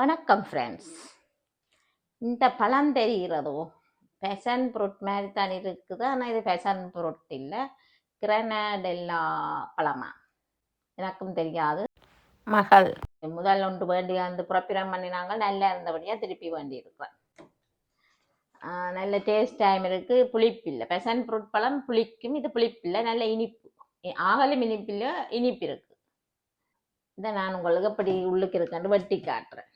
வணக்கம் ஃப்ரெண்ட்ஸ் இந்த பழம் தெரிகிறதோ? ஃபேஷன் ஃப்ரூட் மாதிரி தான் இருக்குது. ஆனால் இது ஃபேஷன் ஃப்ரூட் இல்லை. கிரனடெல்லா பழமா? எனக்கும் தெரியாது. மகள். முதல் ஒன்று வேண்டி வந்து புறப்பிரம் பண்ணினாங்க. நல்லா இருந்தபடியாக திருப்பி வேண்டி இருக்கிறேன் நல்ல டேஸ்ட் டைம் இருக்குது புளிப்பு இல்லை. ஃபேஷன் ஃப்ரூட் பழம் புளிக்கும். இது புளிப்பு இல்லை. நல்ல இனிப்பு. ஆகலும் இனிப்பு இல்லை. இனிப்பு இருக்குது இதை நான் உங்களுக்கு எப்படி உள்ளுக்கு இருக்கேன்னு வெட்டி காட்டுறேன்.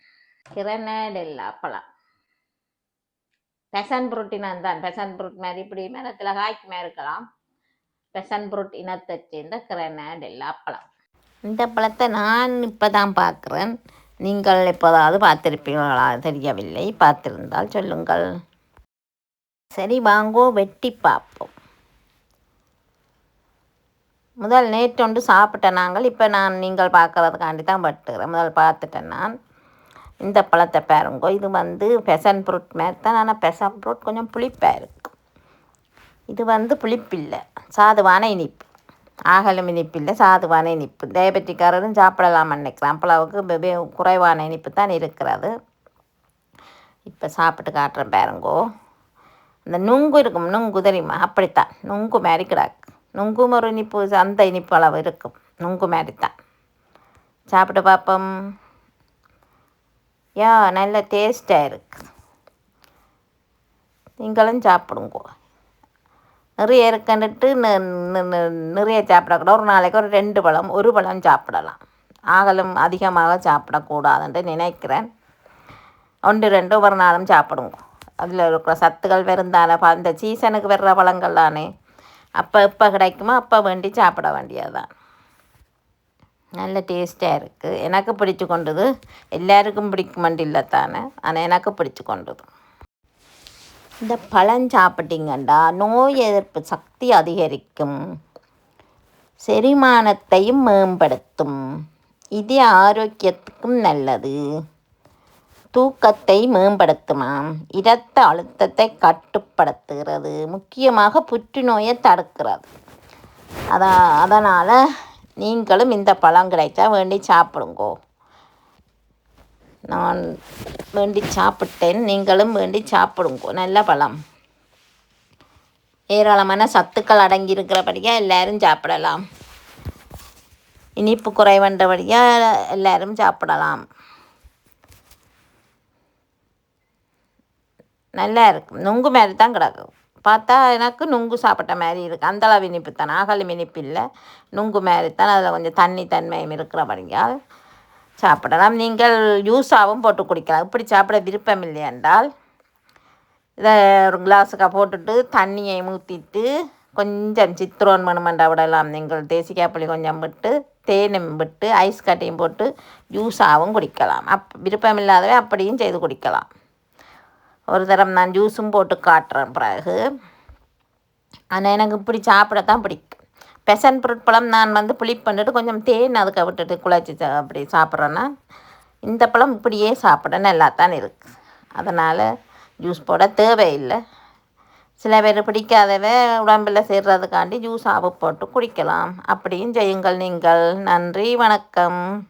கிரனடெல்லா பழம் பெசன் ஃப்ரூட் இனம் தான். பெசன் ஃப்ரூட் மாதிரி இப்படி திலகாய்க்கு காய்க்குமே இருக்கலாம். பெசன் ஃப்ரூட் இனத்தை சேர்ந்த கிரனடெல்லா பழம் இந்த பழத்தை நான் இப்போ தான் பார்க்குறேன். நீங்கள் எப்போதாவது பார்த்துருப்பீங்களா தெரியவில்லை. பார்த்திருந்தால் சொல்லுங்கள். சரி வாங்கோ வெட்டி பார்ப்போம். முதல் நேற்றொண்டு சாப்பிட்டேன் நாங்கள். இப்போ நான் நீங்கள் பார்க்கறதுக்காண்டி தான் வெட்டுகிறேன். முதல் பார்த்துட்டேன் நான். இந்த பழத்தை பாருங்கோ. இது வந்து பெசன் ஃப்ரூட் மாதிரி தான். ஆனால் பெசன் ஃப்ரூட் கொஞ்சம் புளிப்பாக இருக்கு. இது வந்து புளிப்பில்லை. சாதுவான இனிப்பு. ஆகலும் இனிப்பு இல்லை சாதுவான இனிப்பு. டயபெட்டிக்காரரும் சாப்பிடலாம் நினைக்கிறேன். அப்பளவுக்கு குறைவான இனிப்பு தான் இருக்கிறது. இப்போ சாப்பிட்டு காட்டுறேன் பாருங்கோ. இந்த நுங்கு இருக்கும். நுங்கு தெரியுமா? அப்படித்தான். நுங்கு மாதிரி கிடாக்கு. நுங்கும் ஒரு இனிப்பு அந்த இனிப்பு அளவு இருக்கும். நுங்கு மாதிரி தான். சாப்பிட்டு பார்ப்போம். யா நல்ல டேஸ்டாக இருக்கு. நீங்களும் சாப்பிடுங்கோ. நிறைய இருக்கன்னுட்டு நிறைய சாப்பிடக்கூடாது. ஒரு நாளைக்கு ஒரு ரெண்டு பழம் ஒரு பழம் சாப்பிடலாம். ஆகலும் அதிகமாக சாப்பிடக்கூடாதுன்ட்டு நினைக்கிறேன். ஒன்று ரெண்டு ஒரு நாளும் சாப்பிடுங்க. அதில் இருக்கிற சத்துக்கள் வெறுந்தானே அந்த சீசனுக்கு வர்ற பழங்கள் தானே. அப்போ எப்போ கிடைக்குமோ அப்போ வேண்டி சாப்பிட வேண்டியதுதான். நல்ல டேஸ்ட்டாக இருக்குது எனக்கு பிடிச்சு கொண்டது எல்லாருக்கும் பிடிக்க இல்லை தானே. ஆனால் எனக்கு பிடிச்சு கொண்டது. இந்த பழம் சாப்பிட்டீங்கண்டா நோய் எதிர்ப்பு சக்தி அதிகரிக்கும். செரிமானத்தையும் மேம்படுத்தும். இது ஆரோக்கியத்துக்கும் நல்லது. தூக்கத்தை மேம்படுத்துமாம். இரத்த அழுத்தத்தை கட்டுப்படுத்துகிறது. முக்கியமாக புற்றுநோயை தடுக்கிறது. அதான் அதனால் நீங்களும் இந்த பழம் கிடைச்சா வேண்டி சாப்பிடுங்கோ. நான் வேண்டி சாப்பிட்டேன் நீங்களும் வேண்டி சாப்பிடுங்கோ. நல்ல பழம். ஏராளமான சத்துக்கள் அடங்கி இருக்கிறபடியாக எல்லாரும் சாப்பிடலாம். இனிப்பு குறைவன்றபடியாக எல்லாரும் சாப்பிடலாம். நல்லா இருக்கும். நுங்கு மாதிரி தான் கிடக்கும். பார்த்தா எனக்கு நுங்கு சாப்பிட்ட மாதிரி இருக்குது அந்தளவு இனிப்பு தான். அகலும் இனிப்பு இல்லை. நுங்கு மாதிரி தான். அதில் கொஞ்சம் தண்ணி தன்மையும் இருக்கிறபடியால் சாப்பிடலாம். நீங்கள் ஜூஸாகவும் போட்டு குடிக்கலாம். இப்படி சாப்பிட விருப்பம் இல்லை என்றால் இதை ஒரு கிளாஸுக்காக போட்டுட்டு தண்ணியை ஊற்றிட்டு கொஞ்சம் சித்திரோன் மணுமண்டா விடலாம். நீங்கள் தேசிக்காய் புளி கொஞ்சம் விட்டு தேனும் விட்டு ஐஸ் கட்டையும் போட்டு ஜூஸாகவும் குடிக்கலாம். அப் விருப்பம் இல்லாதவே அப்படியும் செய்து குடிக்கலாம். ஒரு தரம் நான் ஜூஸும் போட்டு காட்டுறேன் பிறகு. ஆனால் எனக்கு இப்படி சாப்பிடத்தான் பிடிக்கும். பெசன் ஃப்ரூட் பழம் நான் வந்து புளிப் பண்ணிட்டு கொஞ்சம் தேன் அதுக்கு விட்டுட்டு குழச்சி சா- அப்படி சாப்பிட்றேன்னா இந்த பழம் இப்படியே சாப்பிட நல்லா தான் இருக்குது அதனால் ஜூஸ் போட தேவையில்லை. சில பேர் பிடிக்காதவ உடம்பில் சேர்றதுக்காண்டி ஜூஸ் ஆவு போட்டு குடிக்கலாம். அப்படியும் செய்யுங்கள் நீங்கள். நன்றி வணக்கம்.